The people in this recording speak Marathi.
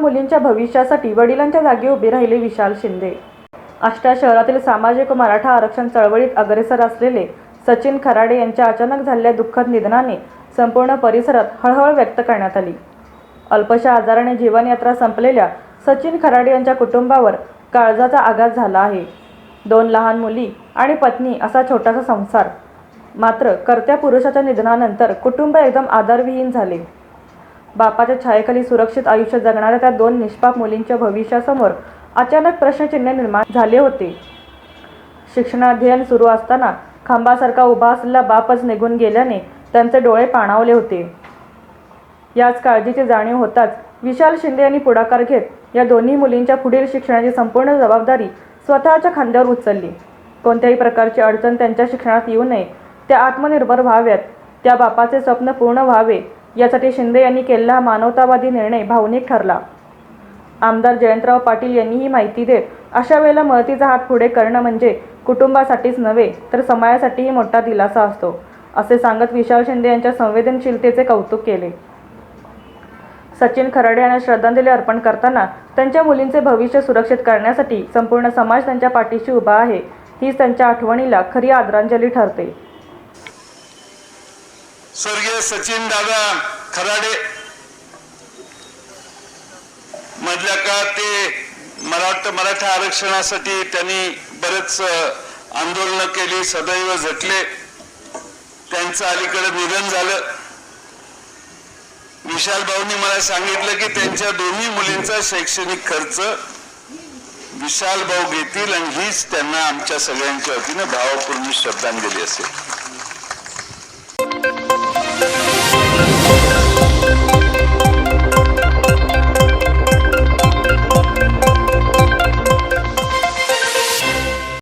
मुलींच्या भविष्यासाठी वडिलांच्या जागी उभे राहिले विशाल शिंदे. आष्टा शहरातील सामाजिक व मराठा आरक्षण चळवळीत अग्रेसर असलेले सचिन खराडे यांच्या अचानक झालेल्या दुःखद निधनाने संपूर्ण परिसरात हळहळ व्यक्त करण्यात आली. अल्पशा आजाराने जीवनयात्रा संपलेल्या सचिन खराडे यांच्या कुटुंबावर काळजाचा आघात झाला आहे. दोन लहान मुली आणि पत्नी असा छोटासा संसार. मात्र कर्त्या पुरुषाच्या निधनानंतर कुटुंब एकदम आधारविहीन झाले. बापाच्या छायेखाली सुरक्षित आयुष्य जगणाऱ्या त्या दोन निष्पाप मुलींच्या भविष्यासमोर अचानक प्रश्नचिन्ह निर्माण झाले होते. शिक्षणाध्ययन सुरू असताना खांबासारखा उभा असलेला बापच निघून गेल्याने त्यांचे डोळे पाणावले होते. याच काळजीची जाणीव होताच विशाल शिंदे यांनी पुढाकार घेत या दोन्ही मुलींच्या पुढील शिक्षणाची संपूर्ण जबाबदारी स्वतःच्या खांद्यावर उचलली. कोणत्याही प्रकारची अडचण त्यांच्या शिक्षणात येऊ नये त्या आत्मनिर्भर व्हाव्यात त्या बापाचे स्वप्न पूर्ण व्हावे यासाठी शिंदे यांनी केलेला हा मानवतावादी निर्णय भावनिक ठरला. आमदार जयंतराव पाटील यांनी ही माहिती देत अशा वेळेला मदतीचा हात पुढे करणं म्हणजे कुटुंबासाठीच नव्हे तर समाजासाठीही मोठा दिलासा असतो असे सांगत विशाल शिंदे यांच्या संवेदनशीलतेचे कौतुक केले. सचिन खराडे यांना श्रद्धांजली अर्पण करताना त्यांच्या मुलींचे भविष्य सुरक्षित करण्यासाठी संपूर्ण समाज त्यांच्या पाठीशी उभा आहे हीच त्यांच्या आठवणीला खरी आदरांजली ठरते. स्वर्गीय सचिन दादा खराडे मधल्या काळात ते मला वाटतं मराठा आरक्षणासाठी त्यांनी बरेच आंदोलन केली सदैव झटले. त्यांचं अलीकडे निधन झालं. विशाल भाऊनी मला सांगितलं की त्यांच्या दोन्ही मुलींचा शैक्षणिक खर्च विशाल भाऊ घेतील आणि हीच त्यांना आमच्या सगळ्यांच्या वतीनं भावपूर्ण श्रद्धांजली असेल.